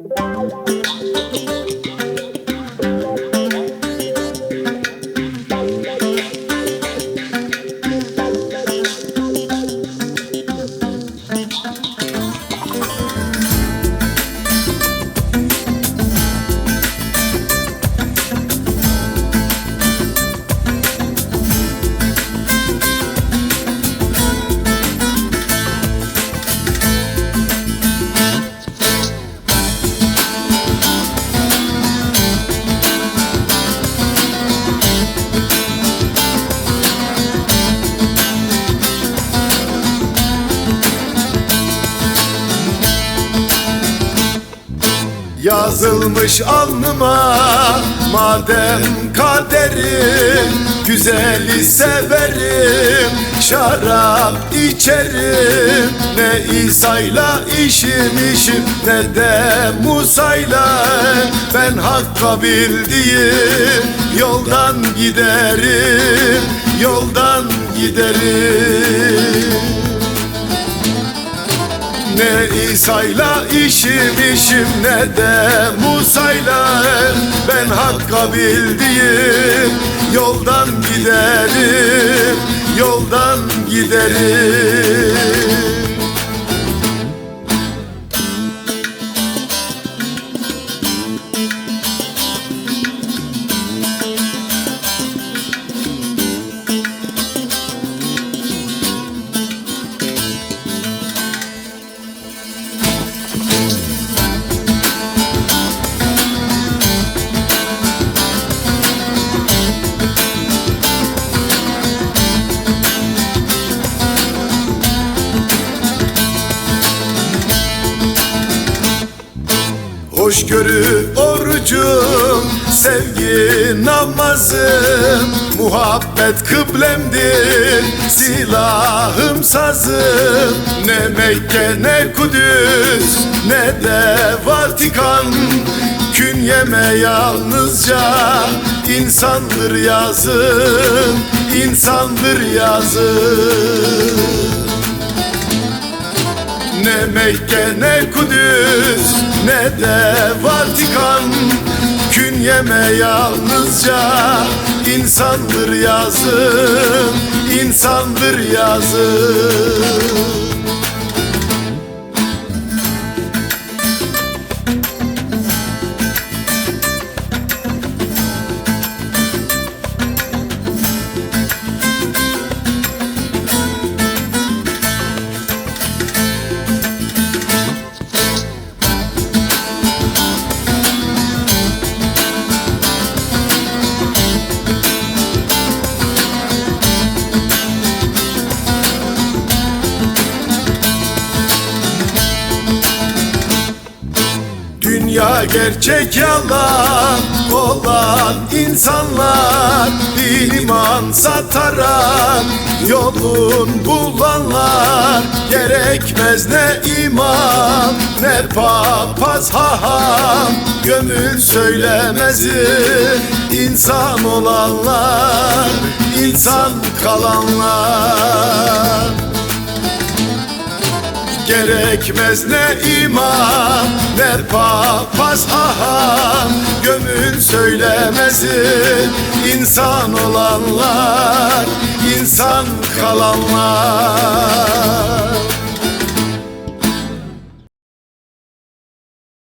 Música Yazılmış alnıma madem kaderim Güzeli severim şarap içerim. Ne İsa'yla işim işim ne de Musa'yla. Ben hakka bildiğim yoldan giderim Yoldan giderim ne İsa'yla işim işim ne de Musa'yla. Ben hakka bildiğim yoldan giderim Yoldan giderim Hoşgörü orucum, sevgi namazım Muhabbet kıblemdir, silahım sazım. Ne Mekke ne Kudüs, ne de Vatikan. Künyeme yalnızca insandır yazım, insandır yazım ne Mekke ne Kudüs ne de Vatikan. Künyeme yalnızca insandır yazım insandır yazım Dünya gerçek yalan olan insanlar iman satarak yolun bulanlar. Gerekmez ne imam ne papaz haham. Gönül söylemezi insan olanlar insan kalanlar Gerekmez ne imam ne papaz aha Gönül söylemezi. İnsan olanlar insan kalanlar